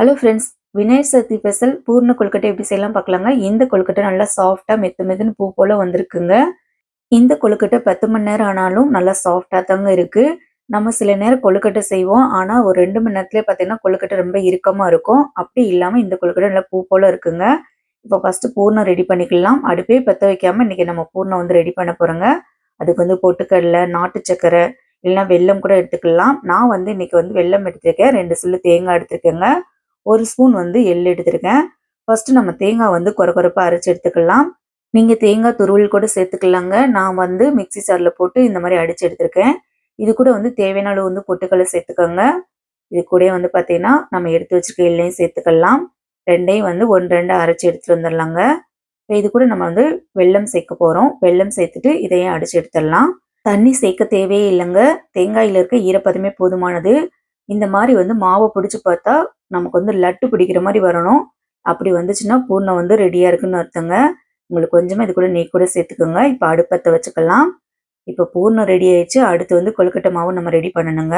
Hello friends Vinayagar Chaturthi special பூர்ண கொழுக்கட்டை எப்படி செய்யலாம் பார்க்கலாங்க? இந்த கொழுக்கட்டை நல்லா சாஃப்டாக மெத்து மெத்துன்னு பூ போல் வந்திருக்குங்க. இந்த கொழுக்கட்டை பத்து மணி நேரம் ஆனாலும் நல்லா சாஃப்டாக தாங்க இருக்குது நம்ம சில நேரம் கொழுக்கட்டை செய்வோம். ஆனால் ஒரு ரெண்டு மணி நேரத்துலேயே பார்த்தீங்கன்னா கொழுக்கட்டை ரொம்ப இறுக்கமாக இருக்கும். அப்படி இல்லாமல் இந்த கொழுக்கட்டை நல்லா பூ போல் இருக்குங்க. இப்போ ஃபஸ்ட்டு பூர்ணம் ரெடி பண்ணிக்கலாம். அடுப்பே பற்ற வைக்காமல் இன்றைக்கி நம்ம பூர்ணம் வந்து ரெடி பண்ண போகிறோங்க அதுக்கு வந்து பொட்டுக்கடலை நாட்டு சக்கரை இல்லைன்னா வெல்லம் கூட எடுத்துக்கலாம். நான் வந்து இன்னைக்கு வந்து வெல்லம் எடுத்திருக்கேன். ரெண்டு சில்லு தேங்காய் எடுத்துருக்கேங்க. ஒரு ஸ்பூன் வந்து எள் எடுத்திருக்கேன். ஃபர்ஸ்ட் நம்ம தேங்காய் வந்து குறை குறைப்பாக அரைச்சி எடுத்துக்கலாம். நீங்கள் தேங்காய் துருவல் கூட சேர்த்துக்கலாங்க. நான் வந்து மிக்ஸி சாரில் போட்டு இந்த மாதிரி அடித்து எடுத்திருக்கேன். இது கூட வந்து தேவையான அளவு வந்து பொட்டுக்கடலை சேர்த்துக்கோங்க. இது கூட வந்து பார்த்தீங்கன்னா நம்ம எடுத்து வச்சிருக்க எள்ளையும் சேர்த்துக்கலாம். ரெண்டையும் வந்து ஒன்று ரெண்டு அரைச்சி எடுத்துகிட்டு வந்துடலாங்க. இப்போ இது கூட நம்ம வந்து வெல்லம் சேர்க்க போகிறோம் வெல்லம் சேர்த்துட்டு இதையும் அடிச்சு எடுத்துடலாம். தண்ணி சேர்க்க தேவையே இல்லைங்க. தேங்காயில் இருக்க ஈரப்பதமே போதுமானது. இந்த மாதிரி வந்து மாவை பிடிச்சி பார்த்தா நமக்கு வந்து லட்டு பிடிக்கிற மாதிரி வரணும். அப்படி வந்துச்சுன்னா பூர்ணம் வந்து ரெடியாக இருக்குன்னு அர்த்தங்க. உங்களுக்கு கொஞ்சமாக இது கூட நெய் கூட சேர்த்துக்கோங்க. இப்போ அடுப்பத்தை வச்சுக்கலாம். இப்போ பூர்ணம் ரெடி ஆயிடுச்சு. அடுத்து வந்து கொழுக்கட்டை மாவு நம்ம ரெடி பண்ணணுங்க.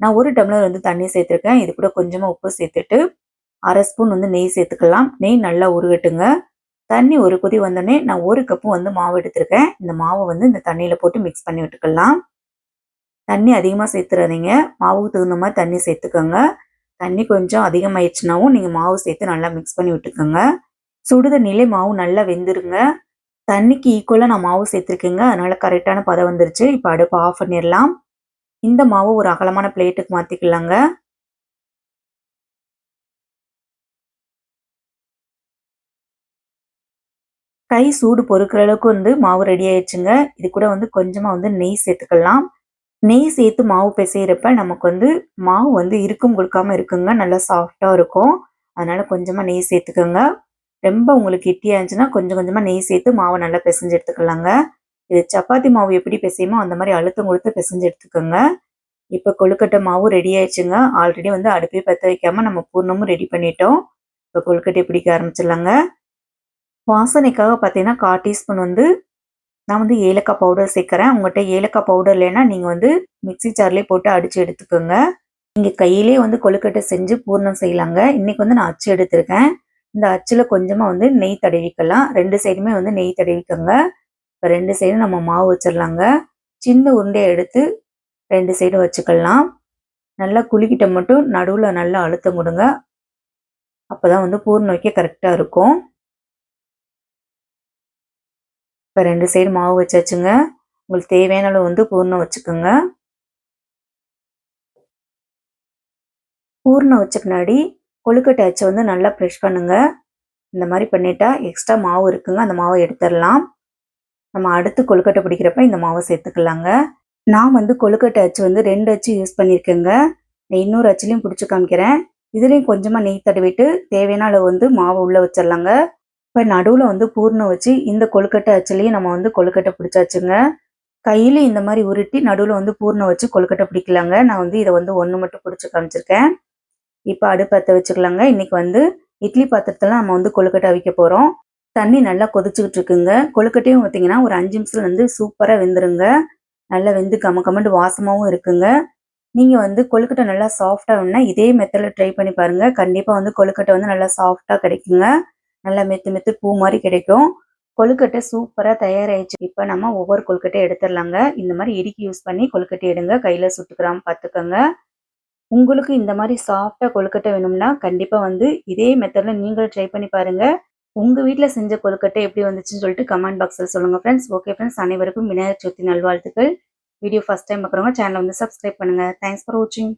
நான் ஒரு டம்ளர் வந்து தண்ணி சேர்த்துருக்கேன். இது கூட கொஞ்சமாக உப்பு சேர்த்துட்டு அரை ஸ்பூன் வந்து நெய் சேர்த்துக்கலாம். நெய் நல்லா உருகட்டுங்க. தண்ணி ஒரு கொதி வந்தோடனே நான் ஒரு கப்பு வந்து மாவு எடுத்திருக்கேன். இந்த மாவை வந்து இந்த தண்ணியில் போட்டு மிக்ஸ் பண்ணி விட்டுக்கலாம். தண்ணி அதிகமாக சேர்த்துறாதீங்க. மாவுக்கு தகுந்த மாதிரி தண்ணி சேர்த்துக்கோங்க. தண்ணி கொஞ்சம் அதிகமாயிடுச்சுனாவும் நீங்கள் மாவு சேர்த்து நல்லா மிக்ஸ் பண்ணி விட்டுக்கோங்க. சுடுதண்ணிலே மாவு நல்லா வெந்துருங்க. தண்ணிக்கு ஈக்குவலாக நான் மாவு சேர்த்துருக்கேங்க. அதனால் கரெக்டான பதம் வந்துருச்சு. இப்போ அடுப்பு ஆஃப் பண்ணிடலாம். இந்த மாவு ஒரு அகலமான பிளேட்டுக்கு மாற்றிக்கலாங்க கை சூடு பொறுக்கிற அளவுக்கு வந்து மாவு ரெடி ஆயிடுச்சுங்க. இது கூட வந்து கொஞ்சமாக வந்து நெய் சேர்த்துக்கலாம். நெய் சேர்த்து மாவு பிசையிறப்ப நமக்கு வந்து மாவு வந்து இருக்கும் கொடுக்காம இருக்குங்க. நல்லா சாஃப்டாக இருக்கும். அதனால கொஞ்சமாக நெய் சேர்த்துக்கோங்க. ரொம்ப உங்களுக்கு இட்டியாக இருந்துச்சுன்னா கொஞ்சம் கொஞ்சமாக நெய் சேர்த்து மாவை நல்லா பிசைஞ்சு எடுத்துக்கலாங்க. இது சப்பாத்தி மாவு எப்படி பிசையுமோ அந்த மாதிரி அழுத்தம் கொடுத்து பிசைஞ்சு எடுத்துக்கோங்க. இப்போ கொழுக்கட்டை மாவு ரெடி ஆயிடுச்சுங்க. ஆல்ரெடி வந்து அடுப்பே பற்ற வைக்காம நம்ம பூர்ணமும் ரெடி பண்ணிட்டோம். இப்போ கொழுக்கட்டை பிடிக்க ஆரம்பிச்சிடலாங்க. வாசனைக்காக பார்த்தீங்கன்னா கால் டீஸ்பூன் வந்து நான் வந்து ஏலக்காய் பவுடர் சேர்க்குறேன். உங்கள்கிட்ட ஏலக்காய் பவுடர் இல்லைன்னா நீங்கள் வந்து மிக்சி ஜார்லேயே போட்டு அடித்து எடுத்துக்கோங்க. நீங்கள் கையிலே வந்து கொழுக்கட்டை செஞ்சு பூர்ணம் செய்யலாங்க. இன்றைக்கி வந்து நான் அச்சு எடுத்திருக்கேன். இந்த அச்சில் கொஞ்சமாக வந்து நெய் தடவிக்கலாம். ரெண்டு சைடுமே வந்து நெய் தடவிக்கோங்க. இப்போ ரெண்டு சைடும் நம்ம மாவு வச்சிடலாங்க சின்ன உருண்டையை எடுத்து ரெண்டு சைடும் வச்சுக்கலாம். நல்லா குளிக்கிட்ட மட்டும் நடுவில் நல்லா அழுத்தம் கொடுங்க. அப்போ தான் வந்து பூர்ணம் வைக்க கரெக்டாக இருக்கும். இப்போ ரெண்டு சைடு மாவு வச்சாச்சுங்க. உங்களுக்கு தேவையான அளவு வந்து பூர்ணம் வச்சுக்கோங்க. பூர்ணம் வச்ச பின்னாடி கொழுக்கட்டை அச்சை வந்து நல்லா ப்ரெஷ் பண்ணுங்க. இந்த மாதிரி பண்ணிட்டா எக்ஸ்ட்ரா மாவு இருக்குங்க. அந்த மாவை எடுத்துடலாம். நம்ம அடுத்து கொழுக்கட்டை பிடிக்கிறப்ப இந்த மாவை சேர்த்துக்கலாங்க. நான் வந்து கொழுக்கட்டை அச்சு வந்து ரெண்டு அச்சு யூஸ் பண்ணியிருக்கேங்க நான் இன்னொரு அச்சுலையும் பிடிச்சி காமிக்கிறேன். இதுலேயும் கொஞ்சமாக நெய் தடவிட்டு தேவையான அளவு வந்து மாவு உள்ளே வச்சிடலாங்க. இப்போ நடுவில் வந்து பூர்ணம் வச்சு இந்த கொழுக்கட்டை அச்சுலேயும் நம்ம வந்து கொழுக்கட்டை பிடிச்சாச்சுங்க. கையில் இந்த மாதிரி உருட்டி நடுவில் வந்து பூர்ணம் வச்சு கொழுக்கட்டை பிடிக்கலாங்க. நான் வந்து இதை வந்து ஒன்று மட்டும் பிடிச்சி காமிச்சிருக்கேன். இப்போ அடுப்பத்தை வச்சுக்கலாங்க. இன்னைக்கு வந்து இட்லி பாத்திரத்தில் நம்ம வந்து கொழுக்கட்டை அவிக்க போகிறோம் தண்ணி நல்லா கொதிச்சுக்கிட்டு இருக்குங்க. கொழுக்கட்டையும் பார்த்தீங்கன்னா ஒரு அஞ்சு நிமிஷத்துல வந்து சூப்பராக வெந்துருங்க. நல்லா வெந்து கம கமண்டு வாசமாகவும் இருக்குங்க. நீங்கள் வந்து கொழுக்கட்டை நல்லா சாஃப்டாக வேணும்னா இதே மெத்தடில் ட்ரை பண்ணி பாருங்கள் கண்டிப்பாக வந்து கொழுக்கட்டை வந்து நல்லா சாஃப்டாக கிடைக்குங்க. நல்லா மெத்து மெத்து பூ மாதிரி கிடைக்கும். கொழுக்கட்டை சூப்பராக தயாராகிடுச்சு இப்போ நம்ம ஒவ்வொரு கொழுக்கட்டையும் எடுத்துடலாங்க. இந்த மாதிரி இடுக்கி யூஸ் பண்ணி கொழுக்கட்டை எடுங்க. கையில் சுட்டுக்கிறாம பார்த்துக்கோங்க. உங்களுக்கு இந்த மாதிரி சாஃப்டாக கொழுக்கட்டை வேணும்னா கண்டிப்பாக வந்து இதே மெத்தடில் நீங்களும் ட்ரை பண்ணி பாருங்கள் உங்கள் வீட்டில் செஞ்ச கொழுக்கட்டை எப்படி வந்துச்சுன்னு சொல்லிட்டு கமெண்ட் பாக்ஸில் சொல்லுங்கள் ஃப்ரெண்ட்ஸ் ஓகே ஃப்ரெண்ட்ஸ் அனைவருக்கும் விநாயகர் சதுர்த்தி நல்வாழ்த்துக்கள். வீடியோ ஃபஸ்ட் டைம் பார்க்குறவங்க சேனலை வந்து சப்ஸ்கிரைப் பண்ணுங்கள் தேங்க்ஸ் ஃபார் வாட்சிங்